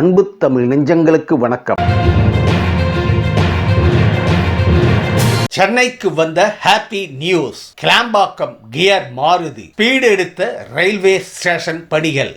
அன்பு தமிழ் நெஞ்சங்களுக்கு வணக்கம். சென்னைக்கு வந்த happy news Kilambakkam gear Maruti. Speed எடுத்த ரயில்வே ஸ்டேஷன் பணிகள்.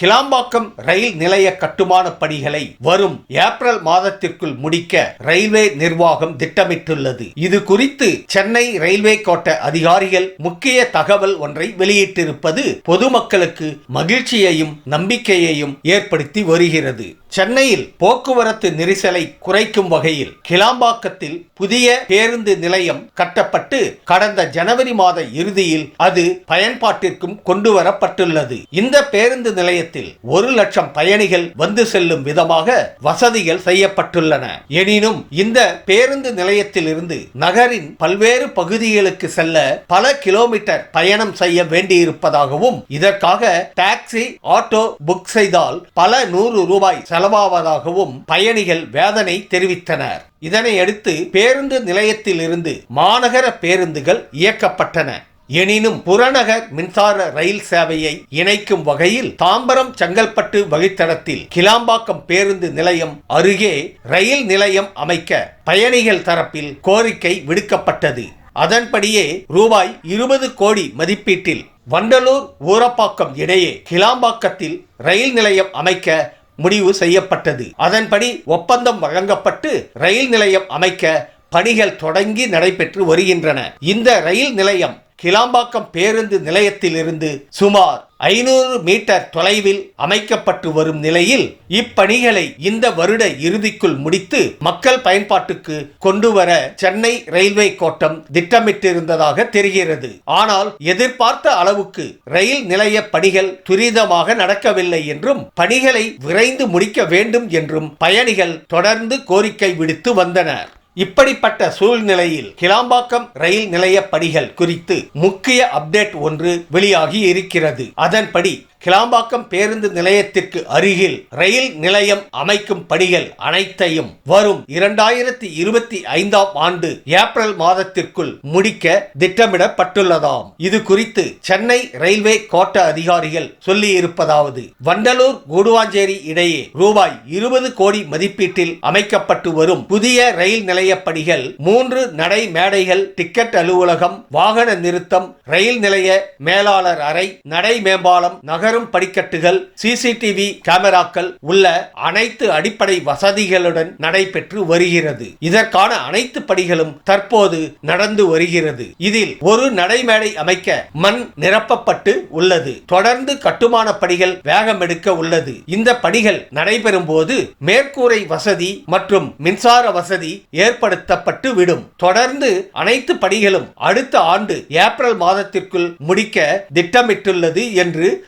கிளாம்பாக்கம் ரயில் நிலைய கட்டுமான பணிகளை வரும் ஏப்ரல் மாதத்திற்குள் முடிக்க ரயில்வே நிர்வாகம் திட்டமிட்டுள்ளது. இது குறித்து சென்னை ரயில்வே கோட்ட அதிகாரிகள் முக்கிய தகவல் ஒன்றை வெளியிட்டிருப்பது பொதுமக்களுக்கு மகிழ்ச்சியையும் நம்பிக்கையையும் ஏற்படுத்தி வருகிறது. சென்னையில் போக்குவரத்து நெரிசலை குறைக்கும் வகையில் கிளாம்பாக்கத்தில் புதிய பேருந்து நிலையம் கட்டப்பட்டு கடந்த ஜனவரி மாத இறுதியில் அது பயன்பாட்டிற்கும் கொண்டு வரப்பட்டுள்ளது இந்த பேருந்து நிலையத்தில் ஒரு லட்சம் பயணிகள் வந்து செல்லும் விதமாக வசதிகள் செய்யப்பட்டுள்ளன. எனினும் இந்த பேருந்து நிலையத்திலிருந்து நகரின் பல்வேறு பகுதிகளுக்கு செல்ல பல கிலோமீட்டர் பயணம் செய்ய வேண்டியிருப்பதாகவும் இதற்காக டாக்ஸி ஆட்டோ புக் செய்தால் பல நூறு ரூபாய் செலவாவதாகவும் பயணிகள் வேதனை தெரிவித்தனர். இதனையடுத்து பேருந்து நிலையத்திலிருந்து மாநகர பேருந்துகள் இயக்கப்பட்டன. எனினும் புறநகர் மின்சார ரயில் சேவையை இணைக்கும் வகையில் தாம்பரம் செங்கல்பட்டு வழித்தடத்தில் கிளாம்பாக்கம் பேருந்து நிலையம் அருகே ரயில் நிலையம் அமைக்க பயணிகள் தரப்பில் கோரிக்கை விடுக்கப்பட்டது. அதன்படியே ரூபாய் இருபது கோடி மதிப்பீட்டில் வண்டலூர் ஊரப்பாக்கம் இடையே கிளாம்பாக்கத்தில் ரயில் நிலையம் அமைக்க முடிவு செய்யப்பட்டது. அதன்படி ஒப்பந்தம் வழங்கப்பட்டு ரயில் நிலையம் அமைக்க பணிகள் தொடங்கி நடைபெற்று வருகின்றன. இந்த ரயில் நிலையம் கிளாம்பாக்கம் பேருந்து நிலையத்திலிருந்து சுமார் ஐநூறு மீட்டர் தொலைவில் அமைக்கப்பட்டு வரும் நிலையில் இப்பணிகளை இந்த வருட இறுதிக்குள் முடித்து மக்கள் பயன்பாட்டுக்கு கொண்டு வர சென்னை ரயில்வே கோட்டம் திட்டமிட்டிருந்ததாக தெரிகிறது. ஆனால் எதிர்பார்த்த அளவுக்கு ரயில் நிலைய பணிகள் துரிதமாக நடக்கவில்லை என்றும் பணிகளை விரைந்து முடிக்க வேண்டும் என்றும் பயணிகள் தொடர்ந்து கோரிக்கை விடுத்து வந்தனர். இப்படிப்பட்ட சூழ்நிலையில் கிளாம்பாக்கம் ரயில் நிலைய படிகள் குறித்து முக்கிய அப்டேட் ஒன்று வெளியாகி இருக்கிறது. அதன்படி கிளாம்பாக்கம் பேருந்து நிலையத்திற்கு அருகில் ரயில் நிலையம் அமைக்கும் பணிகள் அனைத்தையும் வரும் இரண்டாயிரத்தி இருபத்தி ஐந்தாம் ஆண்டு ஏப்ரல் மாதத்திற்குள் முடிக்க திட்டமிடப்பட்டுள்ளதாம். இது குறித்து சென்னை ரயில்வே கோட்ட அதிகாரிகள் சொல்லியிருப்பதாவது வண்டலூர் கூடுவாஞ்சேரி இடையே ரூபாய் இருபது கோடி மதிப்பீட்டில் அமைக்கப்பட்டு வரும் புதிய ரயில் நிலைய பணிகள் மூன்று நடை மேடைகள் டிக்கெட் அலுவலகம் வாகன நிறுத்தம் ரயில் நிலைய மேலாளர் அறை நடை மேம்பாலம் நகர் நகரும் படிக்கட்டுகள் சிசிடிவி கேமராக்கள் உள்ள அனைத்து அடிப்படை வசதிகளுடன் நடைபெற்று வருகிறது. இதற்கான அனைத்து படிகளும் தற்போது நடந்து வருகிறது. இதில் ஒரு நடைமேடை அமைக்க மண் நிரப்பப்பட்டு உள்ளது. தொடர்ந்து கட்டுமான படிகள் வேகம் எடுக்க உள்ளது. இந்த படிகள் நடைபெறும் போது மேற்கூரை வசதி மற்றும் மின்சார வசதி ஏற்படுத்தப்பட்டு விடும். தொடர்ந்து அனைத்து படிகளும் அடுத்த ஆண்டு ஏப்ரல் மாதத்திற்குள் முடிக்க திட்டமிட்டுள்ளது என்று